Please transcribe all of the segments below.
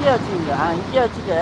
இங்கேயே வச்சுக்கோங்க ஆ இங்கேயே வச்சுக்க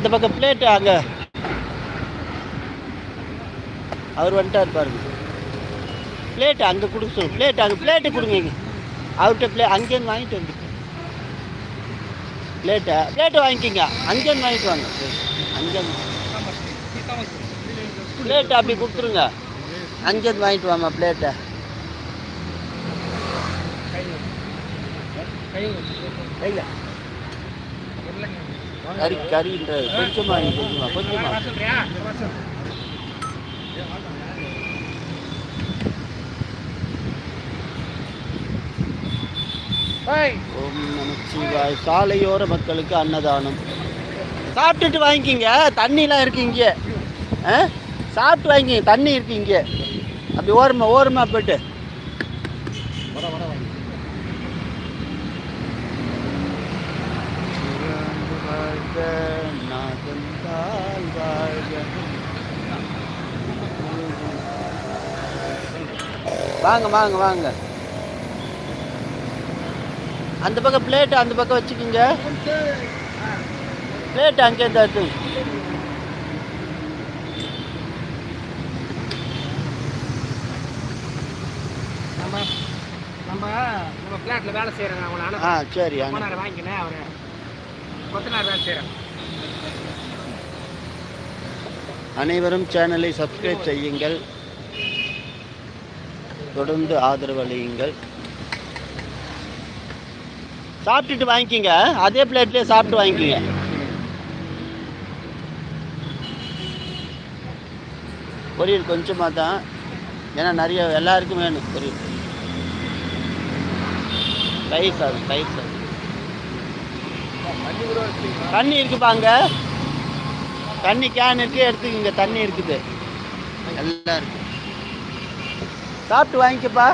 அந்த பக்கம் பிளேட்டு அங்கே. அவர் வந்துட்டார் பாருங்க. பிளேட்டு அங்கே கொடுக்க சொல்லு. பிளேட்டு அங்கே பிளேட்டு கொடுங்க அவர்கிட்ட பிளே அங்கேருந்து வாங்கிட்டு வந்து. பிளேட்டை பிளேட்டு வாங்கிக்கிங்க. அங்கேருந்து வாங்கிட்டு வாங்க. அங்கேருந்து பிளேட்டை அப்படி கொடுத்துருங்க. அங்கேருந்து வாங்கிட்டு வாமா பிளேட்டை கையில் கறி கறின்ற கொஞ்சமா கொஞ்சமா கொஞ்சமா. ஓம் நமச்சிவாய் சாலையோர மக்களுக்கு அன்னதானம். சாப்பிட்டுட்டு வாங்கிக்கிங்க. தண்ணிலாம் இருக்கு இங்கே. சாப்பிட்டு வாங்கிக்கிங்க. தண்ணி இருக்கு இங்கே. அப்படி ஓரமா ஓரமா போயிட்டு வாழ்க நாதன் தாழ் வாழ்க வாங்க வாங்க வாங்க. அந்த பக்கம் பிளேட் அந்த பக்கம் வச்சுக்கிங்க. பிளேட் அங்கே இருந்தா எடுத்து நம்ம நம்ம நம்ம ஃப்ளாட்டில் வேலை செய்கிறேன் அவனை ஆ சரி அவர் கொத்தனார் வேலை செய்கிறேன் அனைவரும் சேனலை சப்ஸ்கிரைப் செய்யுங்கள். தொடர்ந்து ஆதரவு அளியுங்கள். சாப்பிட்டுட்டு வாங்கிக்கிங்க. அதே பிளேட்லேயே சாப்பிட்டு வாங்கிக்கிங்க. பொரியல் கொஞ்சமாக தான். ஏன்னா நிறைய எல்லாருக்கும் வேணும் பொரியல். தயிர் சாதம் தயிர் சாதம். தண்ணி இருக்குப்பாங்க தண்ணி கேன் இருக்கு எடுத்துக்கோங்க. தண்ணி இருக்குது. எல்லாம் இருக்குது சாப்பிட்டு வாங்கிக்கப்பா.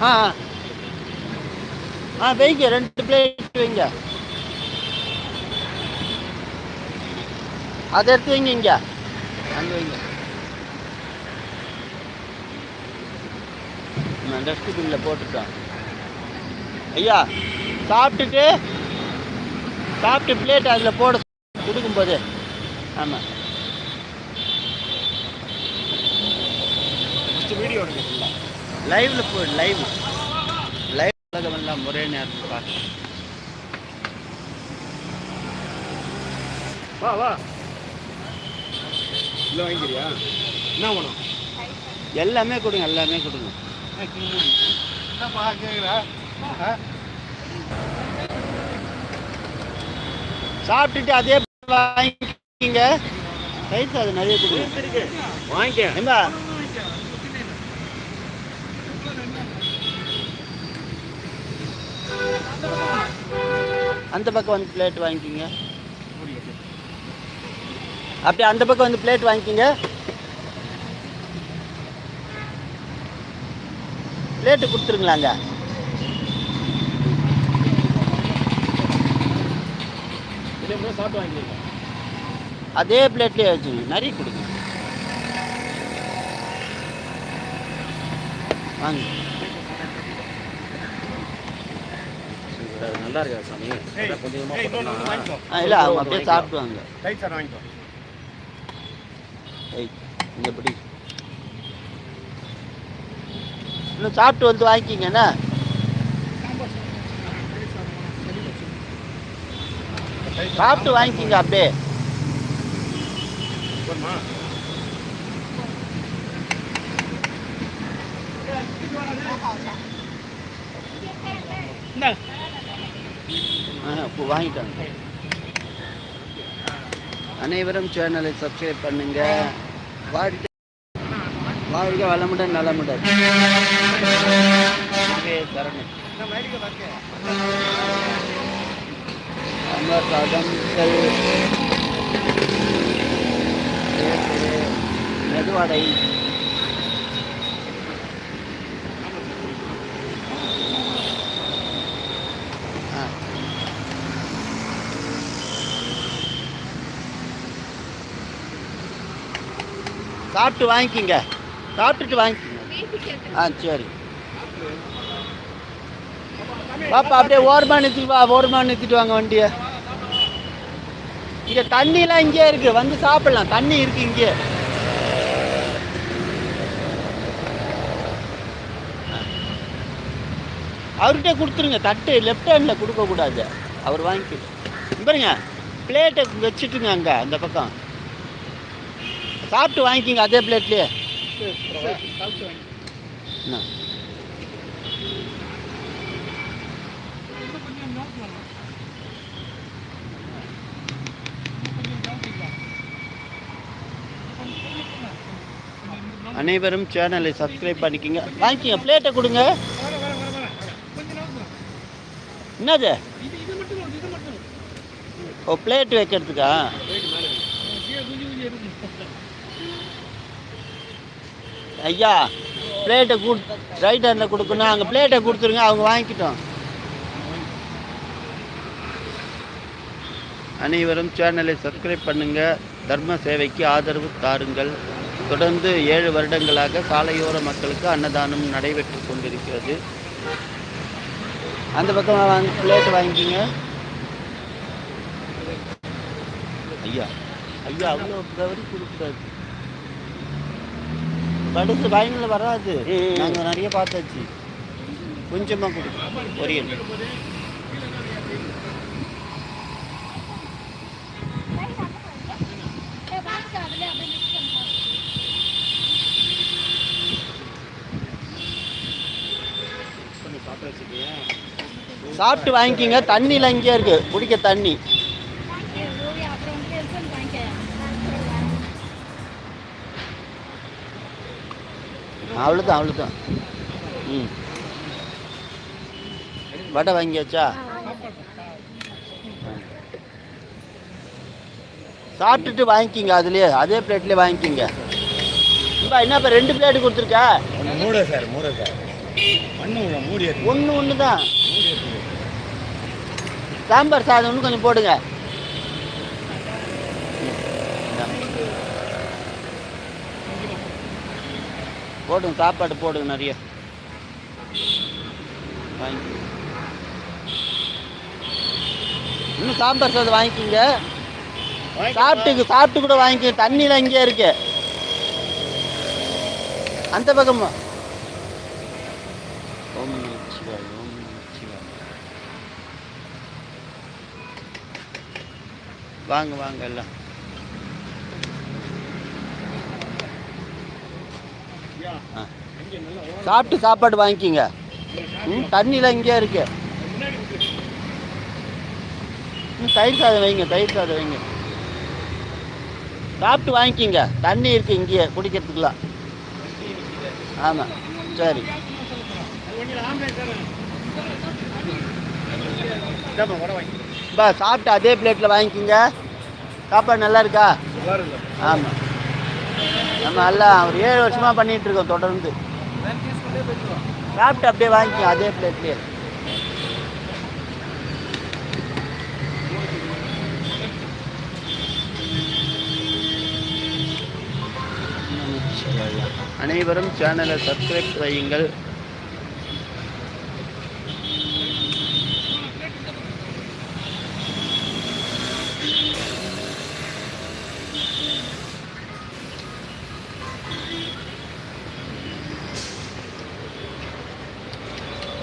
ஆ ஆ. ஆ வைங்க ரெண்டு பிளேட் வைங்க. அதை எடுத்து வைங்க இங்க. அங்கே வைங்க. நான் டஸ்ட்பின்ல போட்டுட்டோம். ஐயா சாப்பிட்டுட்டு சாப்பிட்டு பிளேட் அதில் போட கொடுக்கும்போது. ஆமாம் ஃபஸ்ட்டு வீடியோ எடுக்கல லைவ்ல போடு லைவ் லைவ் உலகமெல்லாம் ஒரே நேரத்தில் பார்க்க வா வா. இல்லை வாங்கிக்கிறியா? என்ன வேணும்? எல்லாமே கொடுங்க எல்லாமே கொடுங்க. என்னப்பா கேட்குறா சாப்பிட்டுட்டு அதே வாங்கிக்கிங்க. தயிர் சாதம் நிறைய கொடுங்க. வாங்கிக்க. அந்த பக்கம் வந்து பிளேட் வாங்கிக்கிங்க. அப்படியே அந்த பக்கம் வந்து பிளேட் வாங்கிக்கிங்க. பிளேட்டு கொடுத்துருங்களாங்க. சாப்பிட்டு வாங்கிக்க அதே பிளேட்லேயே வச்சுங்க. நிறைய கொடுங்க. வாங்க. நல்லா இருக்கா சாமி? கொஞ்சமாக இல்லை அவங்க அப்படியே சாப்பிடுவாங்க. இங்கே பிடி. இன்னும் சாப்பிட்டு வந்து வாங்கிக்கிங்கண்ணா சாப்பிட்டு வாங்கிக்கிங்க அப்படியே. இப்போ வாங்கிட்டாங்க. அனைவரும் சேனலை சப்ஸ்கிரைப் பண்ணுங்க. வாழ்க்கை வாழ்க வளமுடன் நலமுடன். சரணம். சாம்பார் சாதம் மெதுவடை. சாப்பிட்டு வாங்கிக்கிங்க. சாப்பிட்டுட்டு வாங்கிக்கிங்க. ஆ சரி. பாப்பா அப்படியே ஓரமாக நிறுத்திட்டு வா ஓரமாக நிறுத்திட்டு வாங்க வண்டியை. இங்கே தண்ணிலாம் இங்கே இருக்குது வந்து சாப்பிடலாம். தண்ணி இருக்குது இங்கே. அவர்கிட்ட கொடுத்துருங்க. தட்டு லெஃப்ட் ஹேண்டில் கொடுக்கக்கூடாது. அவர் வாங்கிக்கிட்டு. பாருங்க. பிளேட்டை வச்சுட்டுங்க அங்கே அந்த பக்கம். சாப்பிட்டு வாங்கிக்கிங்க அதே பிளேட்லேயே. என்ன அனைவரும் சேனலை சப்ஸ்கிரைப் பண்ணிக்கிங்க. வாங்கிக்கிங்க பிளேட்டை கொடுங்க. என்னது? ஓ பிளேட் வைக்கிறதுக்கா? ஐயா பிளேட்டை கொடு ரைட் ஹேண்டில் கொடுக்கணும். அங்கே பிளேட்டை கொடுத்துருங்க அவங்க வாங்கிக்கிட்டோம். அனைவரும் சேனலை சப்ஸ்கிரைப் பண்ணுங்க. தர்ம சேவைக்கு ஆதரவு தாருங்கள். தொடர்ந்து ஏழு வருடங்களாக சாலையோர மக்களுக்கு அன்னதானம் நடைபெற்று கொண்டிருக்கிறது. அந்த பக்கம் வாங்க பிளேட் வாங்கிக்கிங்க. ஐயா ஐயா அவ்வளோ கவரி கொடுக்குறாரு கடுத்து பயனில் வராது. நாங்கள் நிறைய பார்த்தாச்சு. கொஞ்சமாக கொடுக்கும் பொரியல். சாப்பிட்டு வாங்கிக்கிங்க. தண்ணியில் இங்கே இருக்கு. குடிக்க தண்ணி. அவ்வளோதான் அவ்வளோதான் ம். வடை வாங்கியாச்சா? சாப்பிட்டுட்டு வாங்கிக்கிங்க அதுலேயே அதே பிளேட்லேயே வாங்கிக்கிங்க. இப்போ என்னப்பா ரெண்டு பிளேட் கொடுத்துருக்கா? மூட சார் மூட சார். ஒன்று ஒன்று தான் சாம்பார் சாதம் ஒன்று கொஞ்சம் போடுங்க. போடுங்க சாப்பாடு போடுங்க நிறைய. வாங்கி. இன்னும் சாம்பார் சாதம் வாங்கிக்கோங்க. சாப்பிட்டு சாப்பிட்டு கூட வாங்கிக்கோங்க. தண்ணியில் இங்கே இருக்கு. அந்த பக்கமா. ஓம் நமச்சிவாய் ஓம் நமச்சிவாய் வாங்க வாங்க எல்லாம் ஐயா ஆ. இங்கே நல்லா சாப்பிட்டு சாப்பாடு வாங்கிக்கிங்க. ம் தண்ணிலாம் இங்கே இருக்கு. ம் தயிர் சாதம் வைங்க தயிர் சாதம் வைங்க. சாப்பிட்டு வாங்கிக்கிங்க. தண்ணி இருக்கு இங்கேயே குடிக்கிறதுக்குலாம். ஆமாம் சரி. பா சாப்பிட்டு அதே பிளேட்டில் வாங்கிக்கிங்க. சாப்பாடு நல்லா இருக்கா? ஆமாம் நம்ம நல்லா ஒரு ஏழு வருஷமாக பண்ணிகிட்டு இருக்கோம் தொடர்ந்து. சாப்பிட்டு அப்படியே வாங்கிக்கோங்க அதே பிளேட்லேயே அனைவரும் சேனலை சப்ஸ்கிரைப் செய்யுங்கள்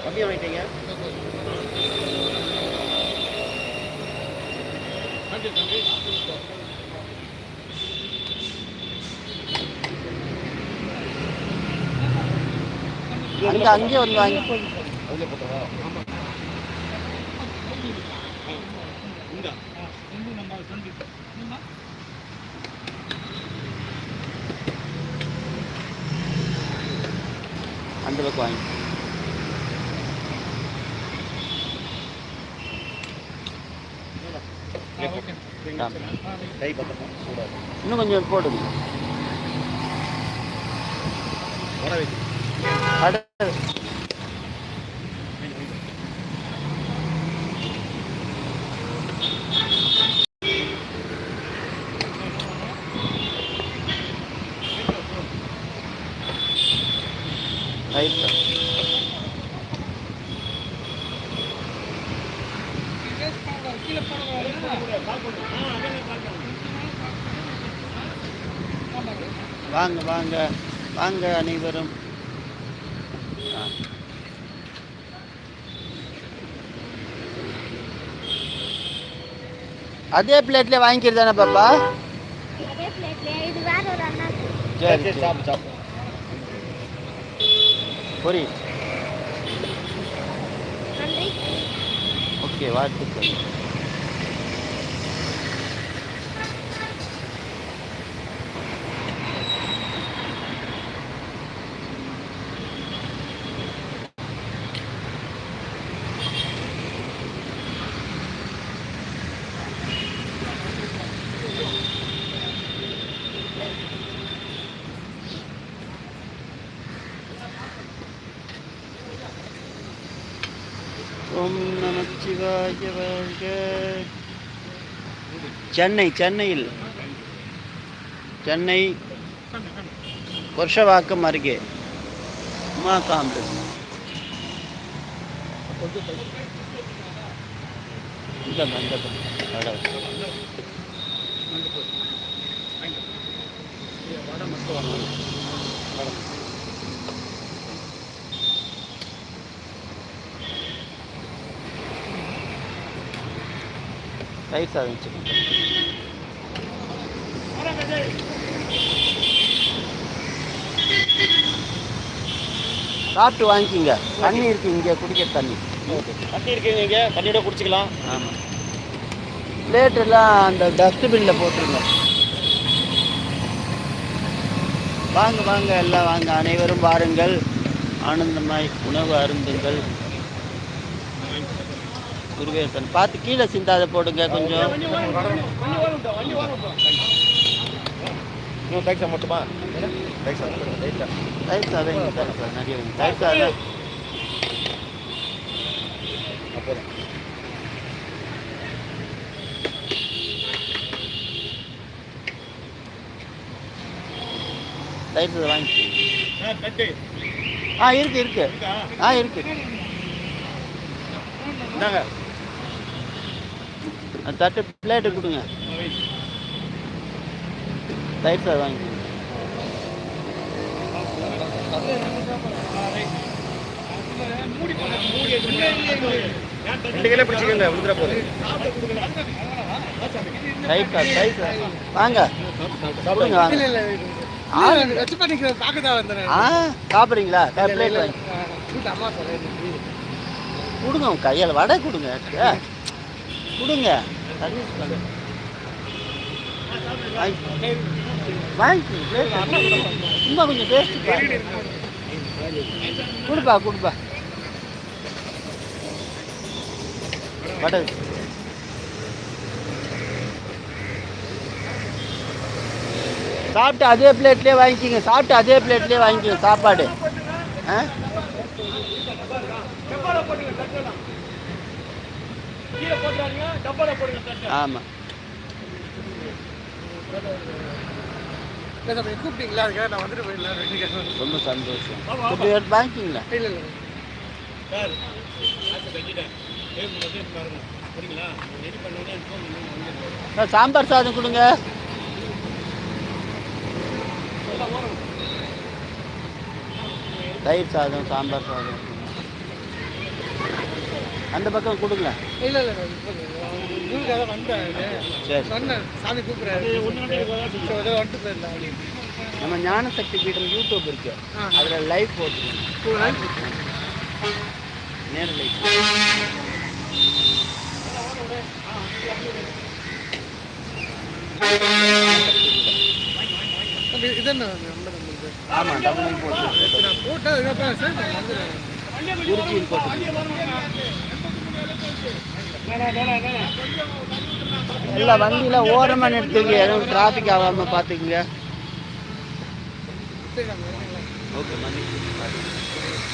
கம்மியாக வாங்கிட்டீங்க அங்கே அங்கேயே வந்து வாங்கி அந்த பக்கம் வாங்கி இன்னும் கொஞ்சம் போடுங்க வர வைத்து அடுத்து ரைட் சார் வாங்க வாங்க. வாங்க அனைவரும். அதே பிளேட்ல வாங்கிக்கிறது தானே பாப்பா? அதே பிளேட்லயே இது வேற ஒரு அண்ணா. சரி நன்றி. ஓகே வாழ்த்துக்கள். ஓம் நமச்சிவாய வாழ்க சென்னை சென்னையில். சென்னை வருஷவாக்கம் அருகே. உமா காம்ப்ளெக்ஸ். இந்த மண்டபம். கடை. தயிர் சாதம் வச்சுக்கோங்க சாப்பிட்டு வாங்கிக்கிங்க. தண்ணி இருக்கு இங்கே குடிக்க தண்ணி. தண்ணி இருக்குங்க இங்கே தண்ணியோட குடிச்சிக்கலாம். ஆமாம் பிளேட் எல்லாம் அந்த டஸ்ட்பினில் போட்டுருங்க. வாங்க வாங்க எல்லாம் வாங்க. அனைவரும் வாருங்கள். ஆனந்தமாய் உணவு அருந்துங்கள். குருவேசன் பார்த்து கீழே சிந்தாத போடுங்க கொஞ்சம். டைக்ஸா மட்டுமா? தயிர் சாதம் இங்கே தயிர் சாதம் நிறைய வைங்க. தயிர் சாதம் அப்போதான். சாதம் வாங்கி. ஆ இருக்கு இருக்கு. ஆ இருக்கு. இந்தாங்க. தட்டு பிளேட்டு கொடுங்க. தயிர் சாதம் வாங்கி ரெண்டு கிலோ பிடிச்சிக்கங்க விழுந்துற போகுது தயிர் சாதம் தயிர் சாதம். வாங்க. கொடுங்க வாங்க. ஆ? சாப்பிட்றீங்களா? பிளேட் வாங்கி. கொடுங்க உங்க கையால் வடை கொடுங்க கொடுங்க. சும்மா கொஞ்சம் டேஸ்ட் கொடுப்பா கொடுப்பா. வடை சாப்பிட்டு அதே பிளேட்லேயே வாங்கிக்கிங்க. சாப்பிட்டு அதே பிளேட்லேயே வாங்கிக்கிங்க. சாப்பாடு. ஆ? ஆமாம் கூப்பிட்டீங்களா? அதுக்காக நான் வந்துட்டு போயிடலாம். ரொம்ப சந்தோஷம். வாங்கிக்கிங்களா இல்லை சாம்பார் சாதம் கொடுங்க. தயிர் சாதம் சாம்பார் சாதம். அந்த பக்கம் கொடுங்க இல்லை இல்லை ஊருக்காக வந்தேன் சரி. சொன்னேன் சாமி கூப்பிட்றாரு. வந்துட்டு போயிருந்தேன் அப்படின்னு. நம்ம ஞானசக்தி பீடம் யூடியூப் இருக்கு. ஆ. அதில் லைவ் போட்டுருங்க நேரில். தம்பி, இது என்ன நம்மளுக்கு ஆமாம் டபுள் போட்டு. நான் போட்டேன் குறிச்சியில் போட்டு. எல்லாம் வண்டியில் ஓரமாக நிறுத்துங்க எதுவும் டிராஃபிக் ஆகாமல் பார்த்துக்குங்க? ஓகே மன்னிச்சு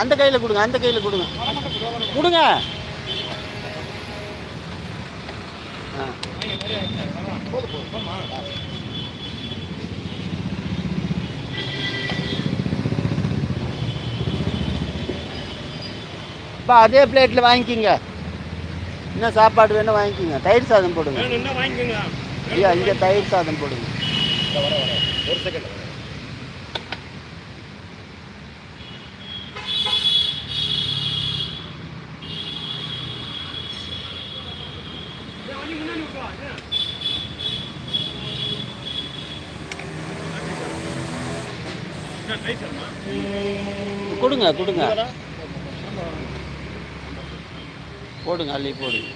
அந்த கையில் கொடுங்க அந்த கையில் கொடுங்க. கொடுங்க. இப்போ அதே பிளேட்டில் வாங்கிக்கிங்க. இன்னும் சாப்பாடு வேணும் வாங்கிக்கிங்க. தயிர் சாதம் போடுங்க. ஐயா இங்கே தயிர் சாதம் போடுங்க. கொடுங்க கொடுங்க. போடுங்க அள்ளி போடுங்க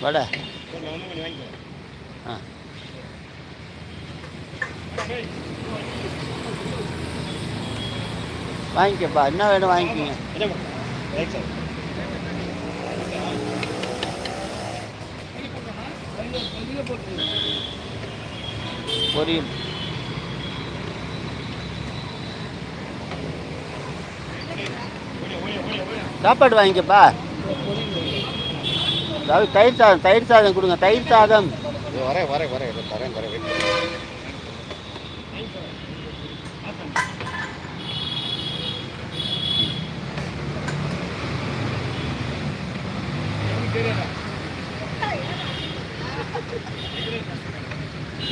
வடை. ஆ. வாங்கிக்கப்பா. என்ன வேணும் வாங்கிக்கிங்க. பொரியல். சாப்பாடு வாங்கிக்கப்பா. அதாவது தயிர் சாதம் தயிர் சாதம் கொடுங்க தயிர் சாதம். வரேன் வரேன் வரேன் இதோ தரேன் தரேன்.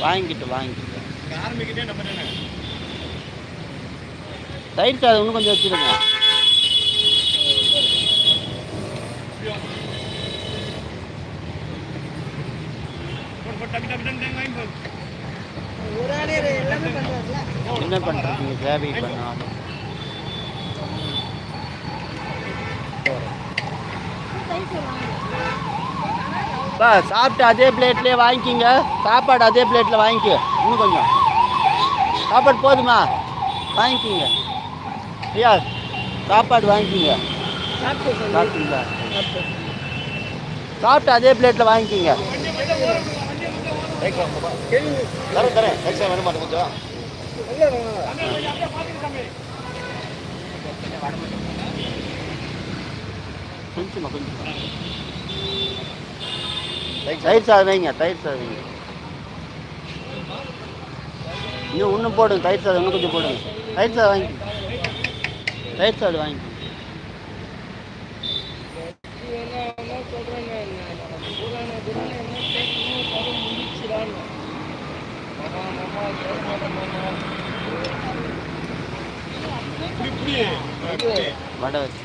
வாங்கிட்டு வாங்கிட்டு. தயிர் சாதம் இன்னும் கொஞ்சம் வச்சுருங்க. என்ன பண்ணுறீங்க சேவை பண்ணாலும் பா சாப்பிட்டு அதே பிளேட்லேயே வாங்கிக்கிங்க. சாப்பாடு அதே பிளேட்டில் வாங்கிக்க. இன்னும் கொஞ்சம். சாப்பாடு போதுமா? வாங்கிக்கிங்க. ஐயா சாப்பாடு வாங்கிக்கிங்க. சாப்பிட்டீங்களா? சாப்பிட்டு அதே பிளேட்டில் வாங்கிக்கிங்க. தரேன் தரேன் பைக் சார் வேணுமா கொஞ்சம் கொஞ்சமா கொஞ்சம் பைக் சார் தயிர் சாதம் வைங்க தயிர் சாதம் வைங்க. இன்னும் இன்னும் போடுங்க தயிர் சாதம் இன்னும் கொஞ்சம் போடுங்க. தயிர் சாதம் வாங்கி தயிர் சாதம் வாங்கி சொல்றாங்க வடை வச்சு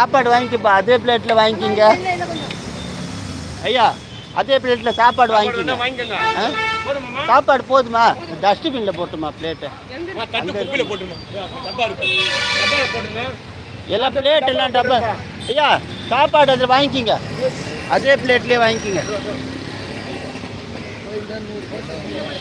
சாப்பாடு வாங்கிக்கப்பா அதே பிளேட்டில் வாங்கிக்கிங்க. ஐயா அதே பிளேட்டில் சாப்பாடு வாங்கிக்கிங்க. சாப்பாடு போதுமா? டஸ்ட்பினில் போட்டுமா பிளேட்டை எல்லாம் பிளேட் எல்லாம் டப்பா ஐயா சாப்பாடு அதில் வாங்கிக்கிங்க. அதே பிளேட்லேயே வாங்கிக்கிங்க. ஆ நம்ம நல்லா முடியாது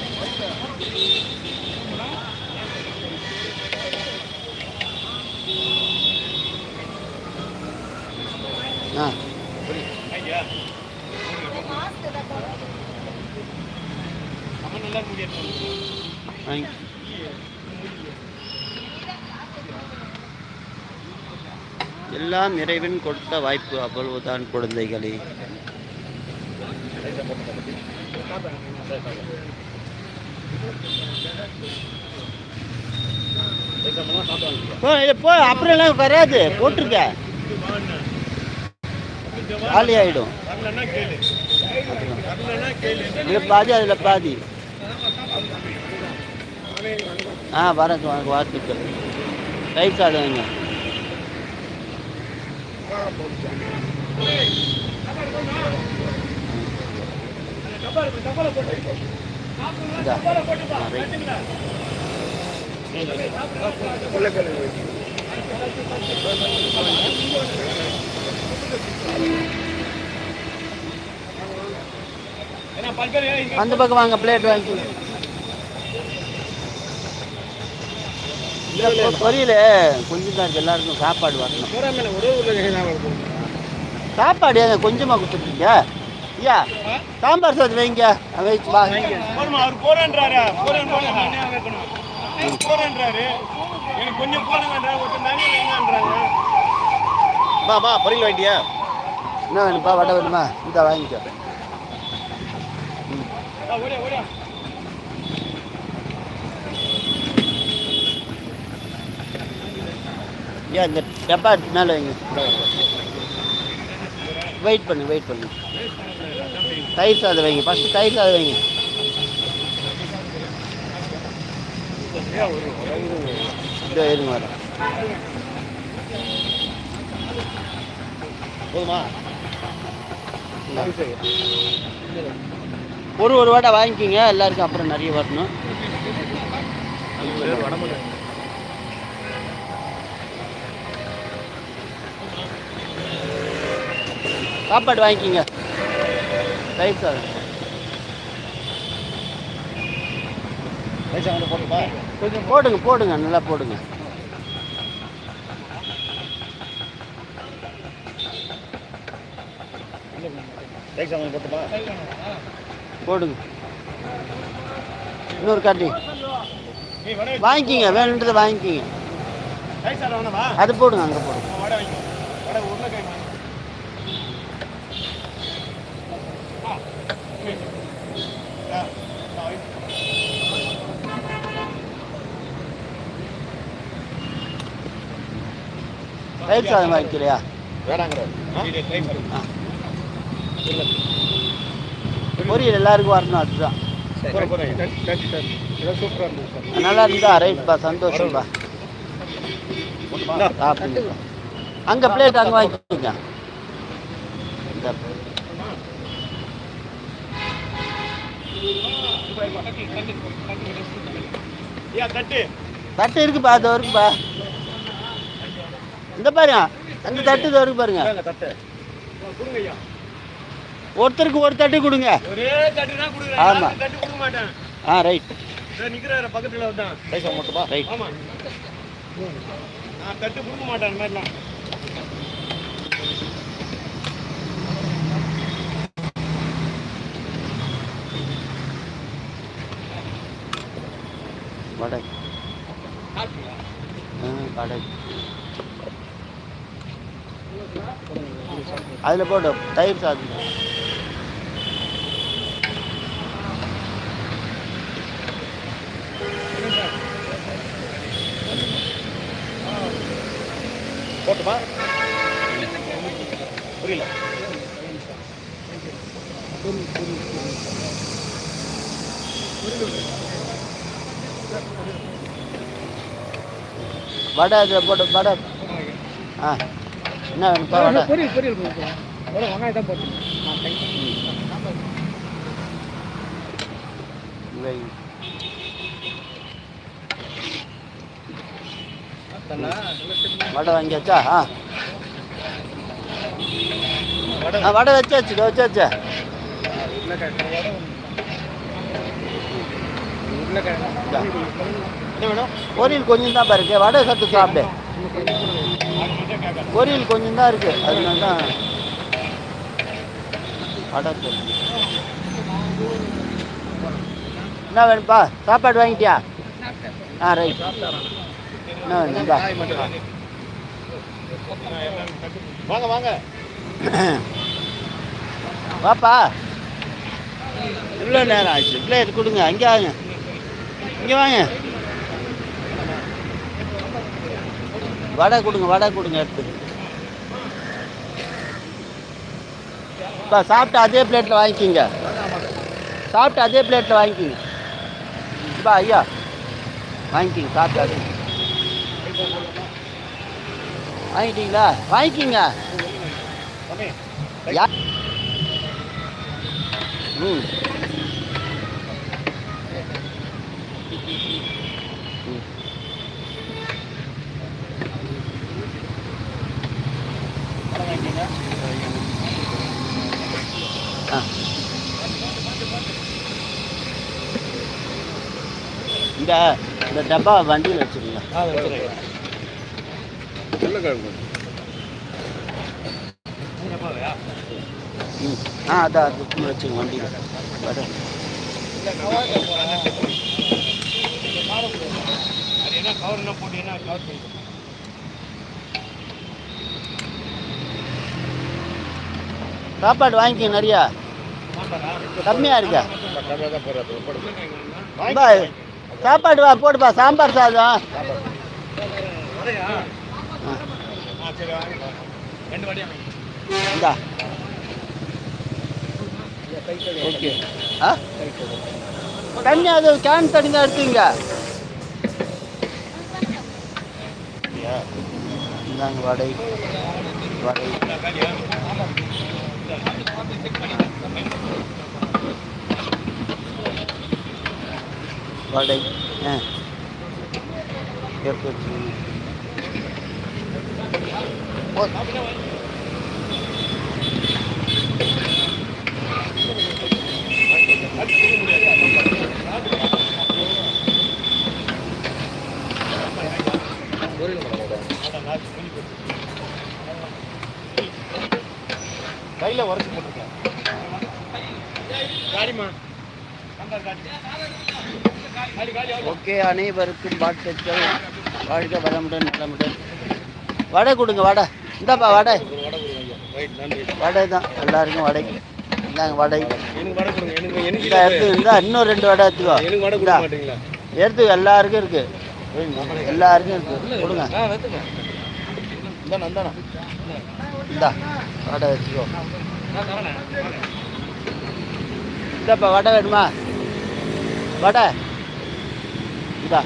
வாங்கி எல்லாம் இறைவன் கொடுத்த வாய்ப்பு அவ்வளவுதான் குழந்தைகளே. போ இது அப்புறம் எல்லாம் வராது போட்டிருக்க காலி கேளு இதுல பாதி அதில் பாதி ஆ வரேன் வாங்க வாழ்த்துக்கள் ரைட் சாதம் வைங்க இந்தா. ஆ, ரைட். ஏன்னா பல்கலை இங்க அந்த பக்கம் வாங்க பிளேட் வாங்கிக்கோங்க இல்லை பொரியல கொஞ்சம் தான் இருக்கு எல்லாருக்கும் சாப்பாடு வரணும். சாப்பாடு ஏங்க கொஞ்சமாக கொடுத்துருக்கீங்க? ஐயா சாம்பார் சாதம் வைங்க. வைச்சு வா. அவர் போறேன்றாரு போறேன் போறேன் போறேன்றாரு. எனக்கு கொஞ்சம் போடுங்கன்றா ஒருத்தர் நிறைய வேணான்றாங்க மாமா பொரியல் வாங்கிட்டியா? என்ன வேணும்ப்பா வடை வேணுமா? இந்த வாங்கிக்கோ. ஆ, ஏன் இந்த டப்பா மேலே வைங்க. வெயிட் பண்ணு வெயிட் பண்ணு. தயிர் சாதம் வைங்க. ஃபஸ்ட்டு தயிர் சாதம் வைங்க. இதோ இருங்க வரேன் போதுமா? ஒரு ஒரு வடை வாங்கிக்கிங்க. எல்லாருக்கும் அப்புறம் நிறைய வரணும் சாப்பாடு வாங்கிக்கிங்க. தயிர் சாதம் கொஞ்சம் போடுங்க போடுங்க. நல்லா போடுங்க. வந்து போட்டுப்பா போடுங்க. இன்னொரு காட்டி. வாங்கிக்கிங்க வேணுன்றதை வாங்கிக்கிங்க. அது போடுங்க அங்கே போடுங்க. தயிர் சாதம் வாங்கிக்கிறியா? வேணாங்கிற பொரியல் எல்லாருக்கும் வரணும் அதுதான். நல்லா இருந்தா ரைட்ப்பா சந்தோஷம்ப்பா சாப்பிடுங்க அங்கே பிளேட் அங்கே வாங்கிக்கோங்க. தட்டு இருக்குப்பா அது இருக்குப்பா. இந்த பாருங்க அந்த தட்டு இருக்கு பாருங்க இந்தாங்க தட்டு கொடுங்க ஐயா ஒருத்தருக்கு ஒரு தட்டு கொடுங்க. ஒரே தட்டு தான் கொடுக்குறேன். ஆமா. தட்டு கொடுக்க மாட்டேன் ஆ ரைட் இதோ நிக்கிறாரு பக்கத்துல தான் பைசா மட்டுமா ரைட் ஆமா. நான் தட்டு கொடுக்க மாட்டேன் அந்த மாதிரிலாம். வடை. வடை. அதில் போட்டு தயிர் சாதம். வடை அதில் போட்டு வடை. ஆ என்ன வேணும்ப்பா வடை. பொரியல் பொரியல் வெறும் வெங்காயம் தான் போட்டு. வடை வாங்கியாச்சா? ஆ. வடை வச்சாச்சு வச்சாச்சு? இந்தா. என்ன வேணும்? பொரியல் கொஞ்சம் தான் இருக்கு. வடை சத்து சாப்பிடு. பொரியல் கொஞ்சம் தான் இருக்கு. அதனால தான் வடை. என்ன வேணும்ப்பா சாப்பாடு வாங்கிட்டியா? ஆ ரைட். என்ன வேணும் இந்தா. வாங்க வாங்க. வாப்பா. இவ்வளோ நேரம் ஆச்சு. பிளேட் கொடுங்க. அங்கே வாங்க. இங்கே வாங்க. வடை கொடுங்க வடை கொடுங்க எடுத்து. இப்போ சாப்பிட்டு அதே பிளேட்டில் வாங்கிக்கிங்க. சாப்பிட்டு அதே பிளேட்டில் வாங்கிக்கிங்க. பா ஐயா. வாங்கிக்கிங்க சாப்பிட்டு அதே. வாங்கிட்டீங்களா? வாங்கிக்கிங்க. ம். இந்த இந்த டப்பா வண்டியில் வச்சுருங்க ஆ அதான் அது வச்சுங்க வண்டியில். வட அது என்ன கவர் என்ன போட்டீங்கன்னா கவர் பண்ணி சாப்பாடு வாங்கிக்க நிறையா. கம்மியாக இருக்கா? சாப்பாடு வா போடுப்பா சாம்பார் சாதம். வடையா? ஆ, ஆ சரி வாங்க ரெண்டு வடையா? இந்தா. ஓகே. ஆ? தண்ணி அது கேன் தண்ணி தான் எடுத்துங்க இந்தாங்க வடை. வடை. வடை ஆ எடுத்து வச்சுக்கோங்க கையில் உரைச்சி போட்டிருக்கேன் காடிமா சாம்பார் காடி காடி காடி ஓகே அனைவருக்கும் வாழ்த்துக்கள். வாழ்க வளமுடன் நலமுடன். வடை கொடுங்க வடை. இந்தாப்பா வடை. வடை வடை தான் எல்லாருக்கும் வடை. இந்தாங்க வடை. எனக்கு எடுத்து இந்தா இன்னும் ரெண்டு வடை எடுத்துக்கோ. இந்தா, எடுத்து எல்லாருக்கும் இருக்கு. எல்லாருக்கும் இருக்கு. கொடுங்க. இந்தா வடை வச்சுக்கோ இந்தாப்பா வடை வேணுமா? வடை. இதா.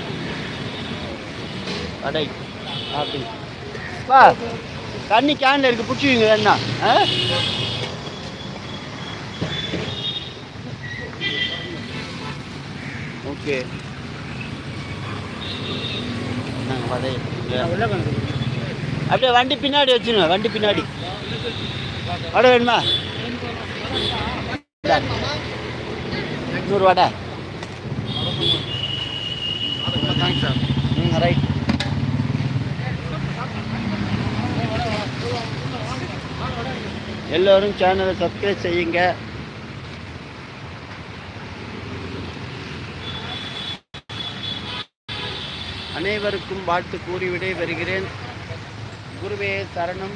வடை அப்படி வா. தண்ணி கேனில் இருக்கு பிடிச்சிங்க என்ன ஆ? ஓகே. நாங்கள் வடை அப்படியே வண்டி பின்னாடி வச்சுருங்க வண்டி பின்னாடி. வடை வேணுமா? இந்தா. நூறு வடை ம் ரைட் எல்லோரும் சேனலை சப்ஸ்கிரைப் செய்யுங்க. அனைவருக்கும் வாழ்த்து கூறி விடை வருகிறேன் குருவே சரணம்.